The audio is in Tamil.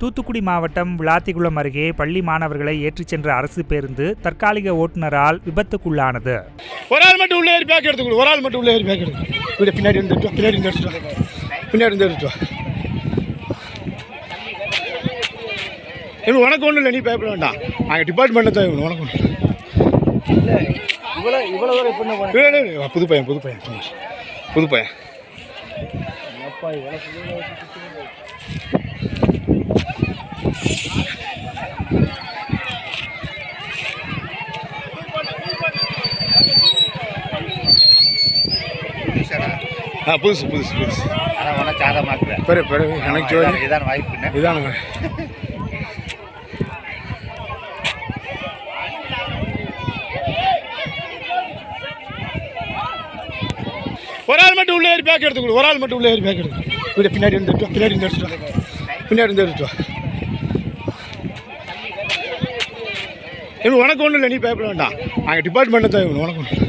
தூத்துக்குடி மாவட்டம் விளாத்திகுளம் அருகே பள்ளி மாணவர்களை ஏற்றிச் சென்ற அரசு பேருந்து தற்காலிக ஓட்டுநரால் விபத்துக்குள்ளானது. ஒரு ஆள் மட்டும் உள்ளே ஏறி பேக் எடுத்துக்கணும் ஒரு ஆள் மட்டும் உள்ளே ஏறி பேக் எடுத்து பின்னாடி இருந்து பின்னாடி இருந்து பின்னாடி இருந்து எடுத்து இவன் உனக்கு ஒன்றும் இல்லை. நீ பயப்பட வேண்டாம். நாங்கள் டிபார்ட்மெண்ட்டில் தான் இவன். உனக்கு ஒன்றும் இவ்வளோ இவ்வளோ தூரம் எப்படி பண்ண புது பையன் புது பையன். புது பையன். ஆ புதுசு புதுசு புதுசு. பெரிய பெரிய எனக்கு ஜோதி. இதான் வாய்ப்புன்னு. இதானுங்க. ஒரு ஆள் மட்டும் உள்ளே ஏறி பேக் எடுத்துக்கொடு ஒரு ஆள் மட்டும் உள்ளே ஏறி பேக் எடுத்து இப்படி பின்னாடி இருந்து பின்னாடி இருந்து எடுத்து வா. பின்னாடி இருந்து எடுத்து வா. இவன் உனக்கு ஒன்றும் இல்லை நீ பயப்பட வேண்டாம். நாங்கள் டிபார்ட்மெண்ட்டில் தான் இவன் உனக்கு ஒன்றும்